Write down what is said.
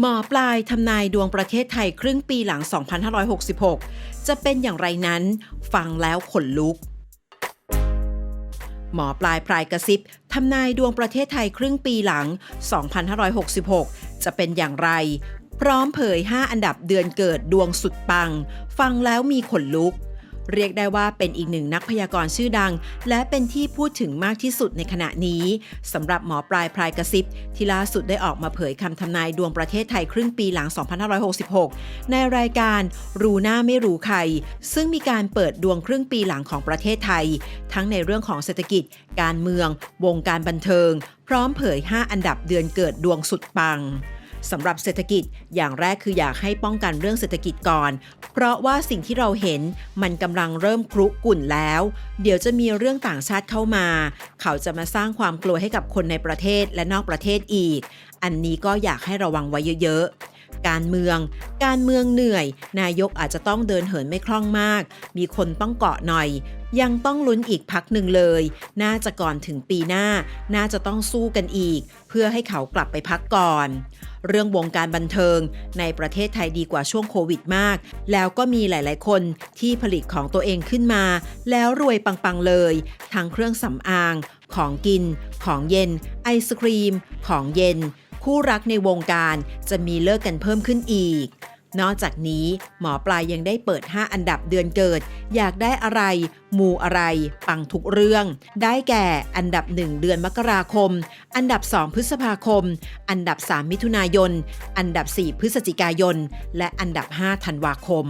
หมอปลายทำนายดวงประเทศไทยครึ่งปีหลัง 2566 จะเป็นอย่างไรนั้น ฟังแล้วขนลุก หมอปลายพรายกระซิบทำนายดวงประเทศไทยครึ่งปีหลัง 2566 จะเป็นอย่างไร พร้อมเผย 5 อันดับเดือนเกิดดวงสุดปัง ฟังแล้วมีขนลุก เรียกได้ว่าเป็นอีกหนึ่งนักพยากรณ์ชื่อดัง และเป็นที่พูดถึงมากที่สุดในขณะนี้สำหรับหมอปลายพรายกระซิบที่ล่าสุดได้ออกมาเผยคำทำนายดวงประเทศไทยครึ่งปีหลัง 2566 ในรายการรู้หน้าไม่รู้ใคร ซึ่งมีการเปิดดวงครึ่งปีหลังของประเทศไทย ทั้งในเรื่องของเศรษฐกิจ การเมือง วงการบันเทิง พร้อมเผย 5 อันดับเดือนเกิดดวงสุดปัง สำหรับเศรษฐกิจอย่างแรกคืออยากให้ป้องกันเรื่องเศรษฐกิจก่อน เพราะว่าสิ่งที่เราเห็นมันกำลังเริ่มครุกุ่นแล้ว เดี๋ยวจะมีเรื่องต่างชาติเข้ามา เขาจะมาสร้างความกลัวให้กับคนในประเทศและนอกประเทศอีก อันนี้ก็อยากให้ระวังไว้เยอะๆ การเมือง การเมืองเหนื่อย นายกอาจจะต้องเดินเหินไม่คล่องมาก มีคนต้องเกาะหน่อย ยังต้องลุ้นอีกพักหนึ่งเลย น่าจะก่อนถึงปีหน้า น่าจะต้องสู้กันอีก เพื่อให้เขากลับไปพักก่อน เรื่องวงการบันเทิง ในประเทศไทยดีกว่าช่วงโควิดมาก แล้วก็มีหลาย ๆ คนที่ผลิตของตัวเองขึ้นมา แล้วรวยปัง ๆ เลย ทั้งเครื่องสำอาง ของกิน ของเย็น ไอศครีม ของเย็น คู่รักในวงการจะมีเลิกกันเพิ่มขึ้นอีก นอกจากนี้หมอปลายยังได้เปิด 5 อันดับเดือนเกิด อยากได้อะไร มูอะไร ปังทุกเรื่อง ได้แก่อันดับ 1 เดือนมกราคม อันดับ 2 พฤษภาคม อันดับ 3 มิถุนายน อันดับ 4 พฤศจิกายน และอันดับ 5 ธันวาคม